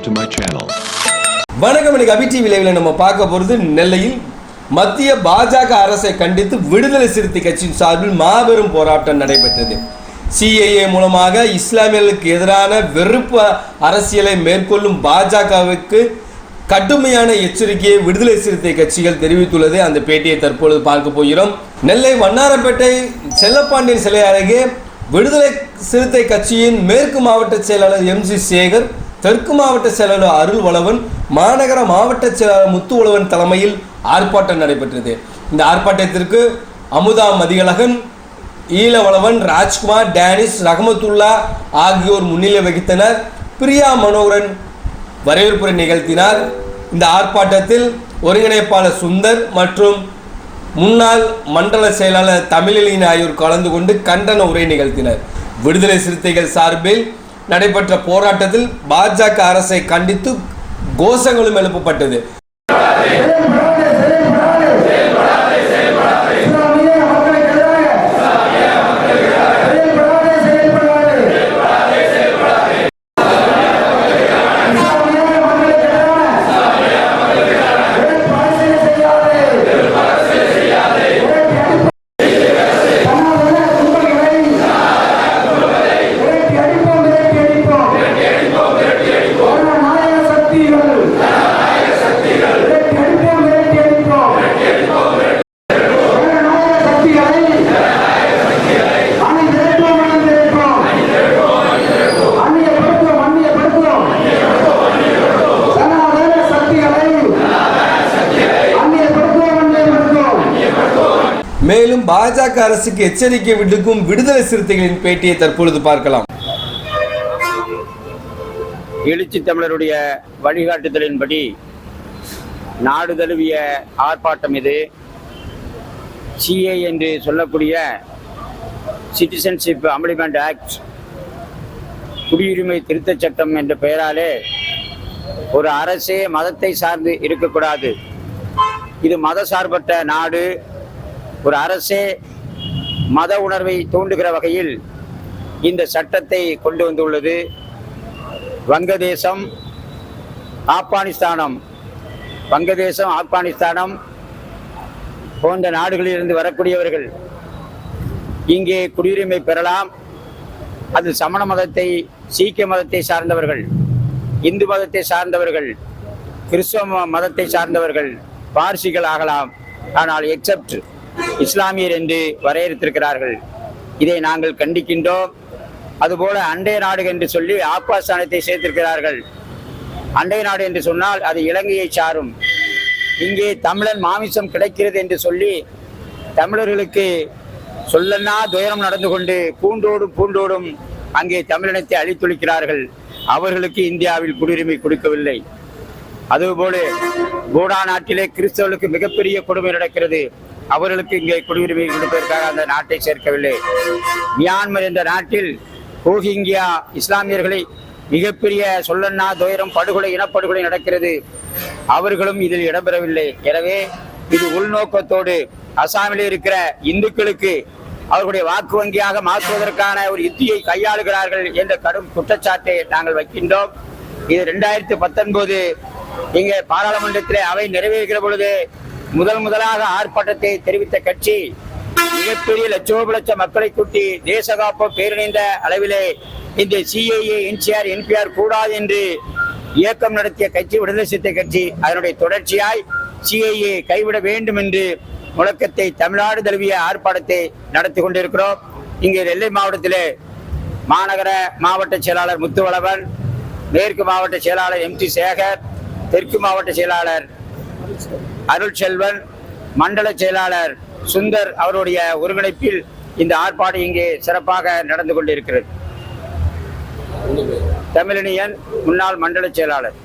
subscribe to my channel. வணக்கம் இன்னைக்கு அபி TV லைவ்ல நம்ம பார்க்க போகிறது நெல்லையில் மத்திய பாஜக அரசை கண்டித்து விடுதலை சிறுத்தை கட்சியின் சார்பில் மாபெரும் போராட்டம் நடைபெற்றது. சிஏஏ மூலமாக இஸ்லாமியர்களுக்கு எதிரான வெறுப்பு அரசியலை மேற்கொள்ளும் பாஜகவுக்கு கடுமையான எச்சரிக்கையை விடுதலை சிறுத்தை கட்சிகள் தெரிவித்துள்ளது. அந்த பேட்டியை தற்பொழுது பார்க்க போகிறோம். நெல்லை வண்ணாரப்பேட்டை செல்லப்பாண்டியன் சிலை அருகே விடுதலை சிறுத்தை கட்சியின் மேற்கு மாவட்ட செயலாளர் எம் சி சேகர் தெற்கு மாவட்ட செயலாளர் அருள் வளவன் மாநகர மாவட்ட செயலாளர் முத்துவளவன் தலைமையில் ஆர்ப்பாட்டம் நடைபெற்றது. இந்த ஆர்ப்பாட்டத்திற்கு அமுதா மதிகழகன் ஈழவளவன் ராஜ்குமார் டேனிஸ் ரஹமத்துல்லா ஆகியோர் முன்னிலை வகித்தனர். பிரியா மனோகரன் வரவேற்புரை நிகழ்த்தினார். இந்த ஆர்ப்பாட்டத்தில் ஒருங்கிணைப்பாளர் சுந்தர் மற்றும் முன்னாள் மண்டல செயலாளர் தமிழிலின் ஆகியோர் கலந்து கொண்டு கண்டன உரை நிகழ்த்தினர். விடுதலை சிறுத்தைகள் சார்பில் நடைபெற்ற போராட்டத்தில் பாஜக அரசை கண்டித்து கோஷங்களும் எழுப்பப்பட்டது. மேலும் பாஜக அரசுக்கு எச்சரிக்கை விடுக்கும் விடுதலை சிறுத்தைகளின் பேட்டியை தற்பொழுது பார்க்கலாம். எழுச்சி தமிழருடைய வழிகாட்டுதலின்படி நாடு தழுவிய ஆர்ப்பாட்டம் இது. சிஏ என்று சொல்லக்கூடிய சிட்டிசன்ஷிப் அமெண்ட்மெண்ட் ஆக்ட் குடியுரிமை திருத்தச் சட்டம் என்ற பெயராலே ஒரு அரசே மதத்தை சார்ந்து இருக்கக்கூடாது. இது மத சார்பற்ற நாடு ஒரு அரசே மத உணர்வை தூண்டுகிற வகையில் இந்த சட்டத்தை கொண்டு வந்துள்ளது. வங்கதேசம் ஆப்கானிஸ்தானம். வங்கதேசம் ஆப்கானிஸ்தானம் போன்ற நாடுகளிலிருந்து வரக்கூடியவர்கள் இங்கே குடியுரிமை பெறலாம். அது சமண மதத்தை சீக்கிய மதத்தை சார்ந்தவர்கள் இந்து மதத்தை சார்ந்தவர்கள் கிறிஸ்தவ மதத்தை சார்ந்தவர்கள் பார்சிகள் ஆகலாம். ஆனால் எக்ஸப்ட் இஸ்லாமியர் என்று வரையறுத்திருக்கிறார்கள். இதை நாங்கள் கண்டிக்கின்றோம். அதுபோல அண்டை நாடு என்று சொல்லி ஆப்கானிஸ்தானத்தை சேர்த்திருக்கிறார்கள். அண்டை நாடு என்று சொன்னால் அது இலங்கையை சாரும். இங்கே தமிழன் மாமிசம் கிடைக்கிறது என்று சொல்லி தமிழர்களுக்கு சொல்லன்னா துயரம் நடந்து கொண்டு பூண்டோடும் பூண்டோடும் அங்கே தமிழினத்தை அழித்தொழிக்கிறார்கள் அவர்களுக்கு இந்தியாவில் குடியுரிமை கொடுக்கவில்லை. அதுபோல பூடா நாட்டிலே கிறிஸ்தவர்களுக்கு மிகப்பெரிய கொடுமை நடக்கிறது. அவர்களுக்கு இங்கே குடியுரிமை கொடுப்பதற்காக அந்த நாட்டை சேர்க்கவில்லை. மியான்மர் என்ற நாட்டில் ரோஹிங்கியா இஸ்லாமியர்களை மிகப்பெரிய சொல்லன்னா துயரம் படுகொலை இனப்படுகொலை நடக்கிறது. அவர்களும் இதில் இடம்பெறவில்லை. எனவே இது உள்நோக்கத்தோடு அசாமில் இருக்கிற இந்துக்களுக்கு அவர்களுடைய வாக்கு வங்கியாக மாற்றுவதற்கான ஒரு யுத்தியை கையாளுகிறார்கள் என்ற கடும் குற்றச்சாட்டை நாங்கள் வைக்கின்றோம். இது ரெண்டாயிரத்தி பத்தொன்பது இங்கே பாராளுமன்றத்திலே அவை நிறைவேறுகிற பொழுது முதல் முதலாக ஆர்ப்பாட்டத்தை தெரிவித்த கட்சி மிகப்பெரிய லட்சோப லட்ச மக்களை கூட்டி தேசகாப்பு பேரணிந்த அளவிலே இந்த சிஐஏ என்சிஆர் என்பிஆர் கூடாது என்று இயக்கம் நடத்திய கட்சி விடுதலை சிறுத்தை கட்சி அதனுடைய தொடர்ச்சியாய் சிஐஏ கைவிட வேண்டும் என்று முழக்கத்தை தமிழ்நாடு தழுவிய ஆர்ப்பாட்டத்தை நடத்தி கொண்டிருக்கிறோம். இங்கே நெல்லை மாவட்டத்திலே மாநகர மாவட்ட செயலாளர் முத்துவளவன் மேற்கு மாவட்ட செயலாளர் எம் டி சேகர் தெற்கு மாவட்ட செயலாளர் அருள் செல்வன் மண்டல செயலாளர் சுந்தர் அவருடைய ஒருங்கிணைப்பில் இந்த ஆர்ப்பாட்டம் இங்கே சிறப்பாக நடந்து கொண்டிருக்கிறது. தமிழினியன் முன்னாள் மண்டல செயலாளர்.